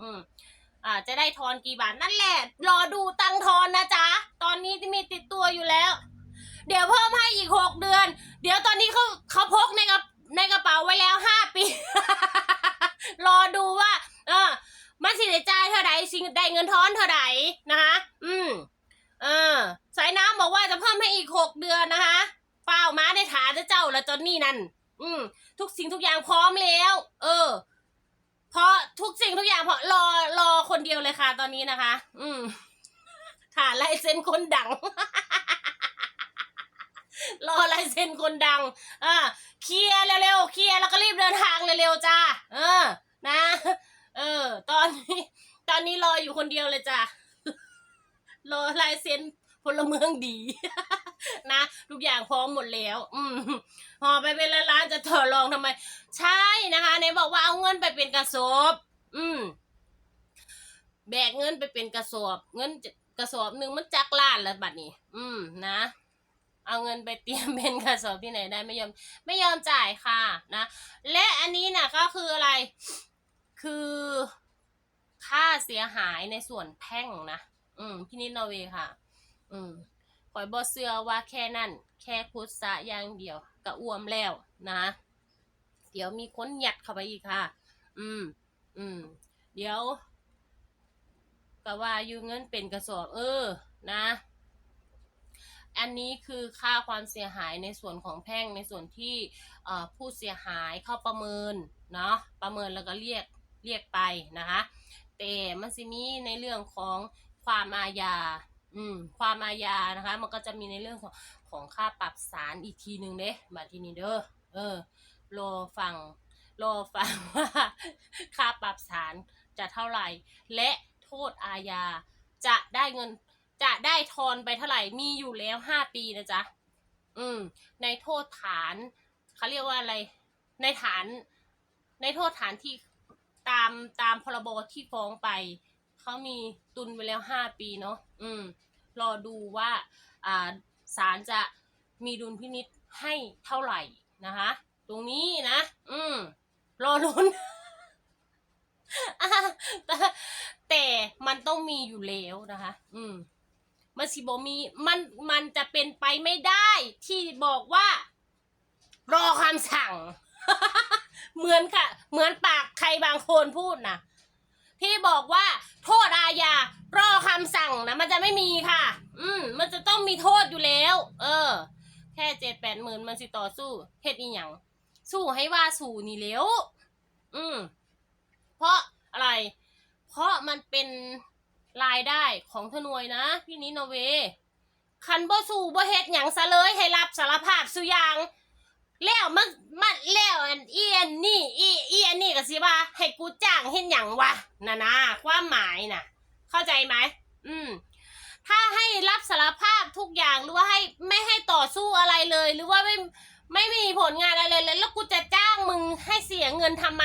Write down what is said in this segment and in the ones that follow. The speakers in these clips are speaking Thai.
อืมอ่า จะได้ทอนกี่บาทนั่นแหละ รอดูตังทอนนะจ๊ะ ตอนนี้ที่มีติดตัวอยู่แล้ว เดี๋ยวเพิ่มให้อีกหกเดือน เดี๋ยวตอนนี้เขาเขาพกในกระในกระเป๋าไว้แล้วห้าปี รอดูว่า เออมันสิได้จ่ายเท่าไหร่สิได้เงินทอนเท่าไหร่นะคะ อืมเออ สายน้ำบอกว่าจะเพิ่มให้อีกหกเดือนนะคะเฝ้ามาได้ถาจะเจ้าและจนนี่นั่น อืม ทุกสิ่งทุกอย่างพร้อมแล้ว เออ เพราะทุกสิ่งทุกอย่างเพราะรอรอคนเดียวเลยค่ะตอนนี้นะคะ อืมฐานลายเซ็นคนดัง รอลายเซ็นคนดัง อ่าเคลียร์เร็วๆเคลียร์แล้วก็รีบเดินทางเร็วๆจ้าเออ นะ เออ ตอนนี้ ตอนนี้รออยู่คนเดียวเลยจ้ะรอลายเซ็นพลเมืองดี นะ ทุกอย่างพร้อมหมดแล้ว อืมหอไปเป็นล้านๆจะต่อรองทำไม ใช่นะคะไหนบอกว่าเอาเงินไปเป็นกระสอบอืมแบกเงินไปเป็นกระสอบ เงินกระสอบหนึ่งมันจักล้านแล้วบัดนี้ อืมนะ เอาเงินไปเตรียมเป็นกระสอบที่ไหนได้ไม่ยอม ไม่ยอมจ่ายค่ะนะ และอันนี้น่ะก็คืออะไร คือค่าเสียหายในส่วนแพ่งนะ อืมพินิจนอร์เวย์ค่ะ อืม ปล่อยบอเสือว่าแค่นั้น แค่พุทธะอย่างเดียวกระอ้วมแล้วนะ เดี๋ยวมีคนหยัดเข้าไปอีกค่ะ อืม อืม เดี๋ยวก็ว่าอยู่เงินเป็นกระสอบเออ นะ อันนี้คือค่าความเสียหายในส่วนของแพ่งในส่วนที่ผู้เสียหายเข้าประเมินเนาะประเมินแล้วก็เรียกเรียกไปนะคะ แต่มันสิมีในเรื่องของความอาญา อืม ความอาญานะคะ มันก็จะมีในเรื่องของของค่าปรับศาลอีกทีหนึ่งเด้มาที่นี้เด้อเออรอฟังรอฟังว่าค่าปรับศาลจะเท่าไหร่ และโทษอาญาจะได้เงินจะได้ทอนไปเท่าไหร่มีอยู่แล้วห้าปีนะจ๊ะอืม ในโทษฐานเขาเรียกว่าอะไร ในฐาน ในโทษฐานที่ตามตามพรบที่ฟ้องไปเขามีตุนไว้แล้วห้าปีเนาะอืม รอดูว่าอ่าศาลจะมีดุลพินิษให้เท่าไหร่นะคะ ตรงนี้นะ อืม รอลุ้นแต่แต่มันต้องมีอยู่แล้วนะคะ อืม มันสิบมีมันมันจะเป็นไปไม่ได้ที่บอกว่า รอคำสั่ง เหมือนค่ะ เหมือนปากใครบางคนพูดนะ ที่บอกว่าโทษอาญารอคำสั่งนะมันจะไม่มีค่ะ อืม มันจะต้องมีโทษอยู่แล้ว เออ แค่เจ็ดแปดหมื่นมันสิต่อสู้เฮ็ดอีหยังสู้ให้ว่าสู้นี่แล้วอืม เพราะอะไร เพราะมันเป็นรายได้ของทนวยนะ พี่นิโนเว คันบ่สู้บ่เฮ็ดหยังซะเลยให้รับสารภาพสุอยาง แล้วมันมันแล้วอันเอียนนี่อีเอียนนี่ก็สิว่า ให้กูจ้างเฮ็ดหยังวะน่ะนะความหมายน่ะ เข้าใจไหมอืม ถ้าให้รับสารภาพทุกอย่างหรือว่าให้ไม่ให้ต่อสู้อะไรเลย หรือว่าไม่ไม่มีผลงานอะไรเลยแล้วกูจะจ้างมึงให้เสียเงินทำไม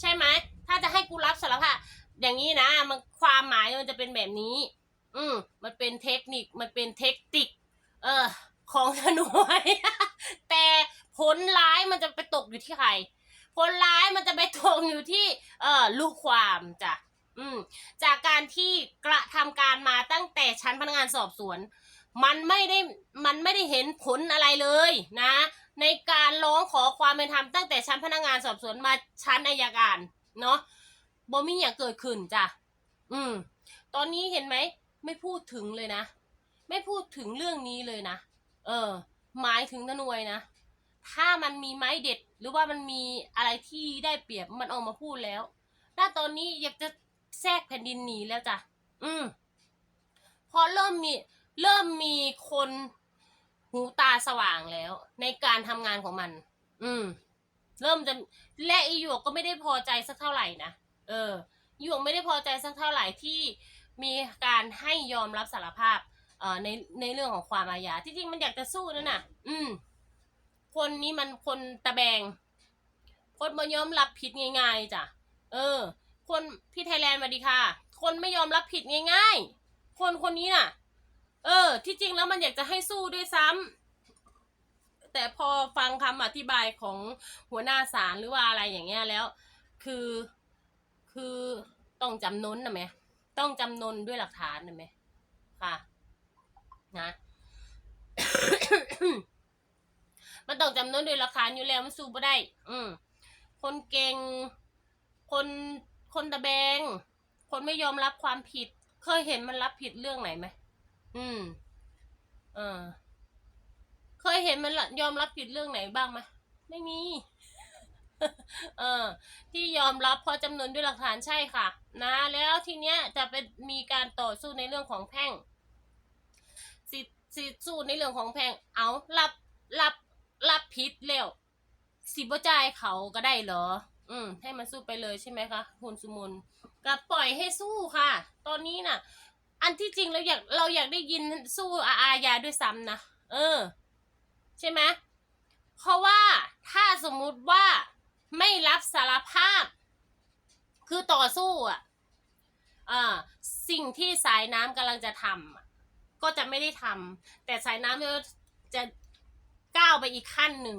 ใช่ไหมถ้าจะให้กูรับสารภาพอย่างนี้นะมันความหมายมันจะเป็นแบบนี้ อืมมันเป็นเทคนิคมันเป็นเทคนิค เออ ของธนวย ลร้ายมันจะไปตกอยู่ที่ใคร ผลร้ายมันจะไปตกอยู่ที่เอ่อลูกความจ้ะอืมจากการที่กระทำการมาตั้งแต่ชั้นพนักงานสอบสวน มันไม่ได้มันไม่ได้เห็นผลอะไรเลยนะ ในการร้องขอความเป็นธรรมตั้งแต่ชั้นพนักงานสอบสวนมาชั้นอายการเนาะบ่มีอย่างเกิดขึ้นจ้ะอืม ตอนนี้เห็นไหมไม่พูดถึงเลยนะ ไม่พูดถึงเรื่องนี้เลยนะ เออ หมายถึงทนวยนะ ถ้ามันมีไม้เด็ด หรือว่ามันมีอะไรที่ได้เปรียบมันออกมาพูดแล้วถ้าตอนนี้อยากจะแทรกแผ่นดินหนีแล้วจ้ะ อืม พอเริ่มมีเริ่มมีคนหูตาสว่างแล้ว ในการทำงานของมัน อืม เริ่มจะและอีหยวกก็ไม่ได้พอใจสักเท่าไหร่นะ เออหยวกไม่ได้พอใจสักเท่าไหร่ที่มีการให้ยอมรับสารภาพ เอ่อในในเรื่องของความอาญาที่จริงมันอยากจะสู้นั่นน่ะ อืม คนนี้มันคนตะแบง คนไมายอมรับผิดง่าย ๆจ้ะ เออ คนพี่ไทยแลนด์มาดีค่ะ คนไม่ยอมรับผิดง่าย ๆ คนคนนี้น่ะ เออ ที่จริงแล้วมันอยากจะให้สู้ด้วยซ้ำแต่พอฟังคำอธิบายของหัวหน้าศาลหรือว่าอะไรอย่างเงี้ยแล้ว คือคือต้องจำนนนะไหมต้องจำนนด้วยหลักฐานนะไหมค่ะ นะ มันต้องจำนวนด้วยหลักฐานอยู่แล้วมันสู้บ่ได้ อืมคนเก่ง คนคนตะแบง คนไม่ยอมรับความผิด เคยเห็นมันรับผิดเรื่องไหนไหมอืมเออเคยเห็นมันละยอมรับผิดเรื่องไหนบ้างไหมไม่มี เออ ที่ยอมรับเพราะจำนวนด้วยหลักฐานใช่ค่ะ นะ แล้วทีเนี้ยจะเป็นมีการต่อสู้ในเรื่องของแพ่งสิสิสู้ในเรื่องของแพ่งเอารับรับ รับผิดแล้วสิบ่จ่ายเขาก็ได้เหรอ อืม ให้มันสู้ไปเลยใช่ไหมคะคุณสุมนก็ปล่อยให้สู้ค่ะ ตอนนี้น่ะ อันที่จริงเราอยากเราอยากได้ยินสู้อาอาญาด้วยซ้ำนะเออ ใช่ไหมเพราะว่าถ้าสมมุติว่าไม่รับสารภาพ คือต่อสู้อะอ่าสิ่งที่สายน้ำกำลังจะทำก็จะไม่ได้ทำแต่สายน้ำจะ ก้าวไปอีกขั้นหนึ่ง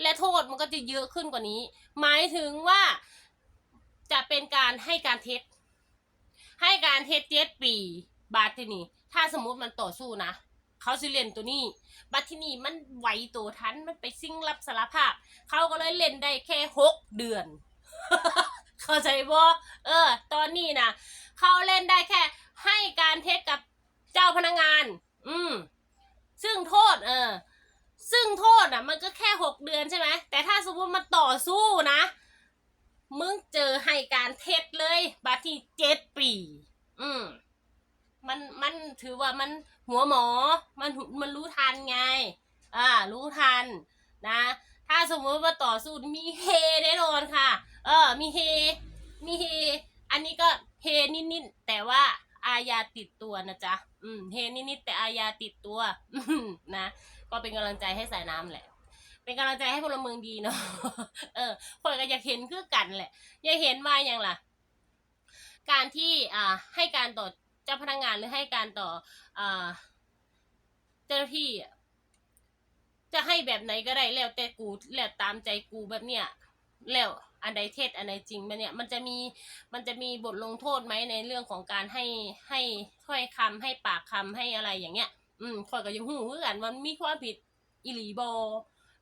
และโทษมันก็จะเยอะขึ้นกว่านี้ หมายถึงว่าจะเป็นการให้การเท็จ ให้การเท็จเจ็ดปีบาทที่นี่ ถ้าสมมุติมันต่อสู้นะ เขาสิเล่นตัวนี้ บัตที่นี่มันไหวตัวทัน มันไปซิ่งรับสารภาพ เขาก็เลยเล่นได้แค่หกเดือน เข้าใจบ่เออ ตอนนี้นะเขาเล่นได้แค่ ให้การเท็จกับเจ้าพนักงาน อืม ซึ่งโทษ เออ ซึ่งโทษอะ มันก็แค่หกเดือนใช่ไหมแต่ถ้าสมมติมันต่อสู้นะ มึงเจอให้การเท็จเลยบัตรที่เจ็ดปี อืมมันมันถือว่ามันหัวหมอ มันมันรู้ทันไง อ่า รู้ทันนะ ถ้าสมมติว่าต่อสู้มีเฮแน่นอนค่ะ เออ มีเฮ มีเฮ อันนี้ก็เฮนิดๆแต่ว่า อาญาติดตัวนะจ๊ะ อืม เฮนิดๆแต่อาญาติดตัวนะ ก็เป็นกำลังใจให้สายน้ำแหละ เป็นกำลังใจให้พลเมืองดีเนาะ เออคนก็อยากเห็นคือกันแหละ อยากเห็นว่าอย่างล่ะ การที่อ่าให้การต่อเจ้าพนักงานหรือให้การต่ออ่าเจ้าหน้าที่จะให้แบบไหนก็ได้แล้วแต่กูแล้วตามใจกูแบบเนี้ยแล้ว อันใดเท็จอันใดจริงมันเนี่ยมันจะมีมันจะมีบทลงโทษไหมในเรื่องของการให้ให้ถ้อยคำให้ปากคำให้อะไรอย่างเงี้ย อืมคอยก็ยังหูคือกันมันมีความผิดอิหลีโบ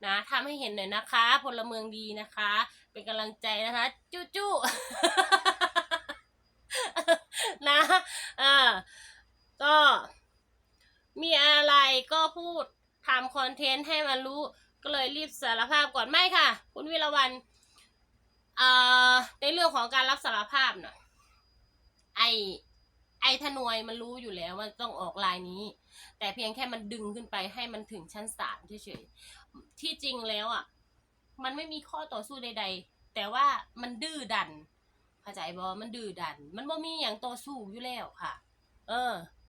นะทำให้เห็นหน่อยนะคะ พลเมืองดีนะคะ เป็นกำลังใจนะคะ จู้จู้นะอ่าก็มีอะไรก็พูดทำคอนเทนต์ให้มันรู้ ก็เลยรีบสารภาพก่อนไม่ค่ะ คุณวิรวัน ในเรื่องของการรับสารภาพน่ะไอไอทนวยมันรู้อยู่แล้วว่าต้องออกลายนี้ แต่เพียงแค่มันดึงขึ้นไปให้มันถึงชั้นศาลเฉยๆที่จริงแล้วอะ มันไม่มีข้อต่อสู้ใด ๆ แต่ว่ามันดื้อดันเข้าใจบอมันดื้อดัน มันบ่มีอย่างต่อสู้อยู่แล้วค่ะ เออ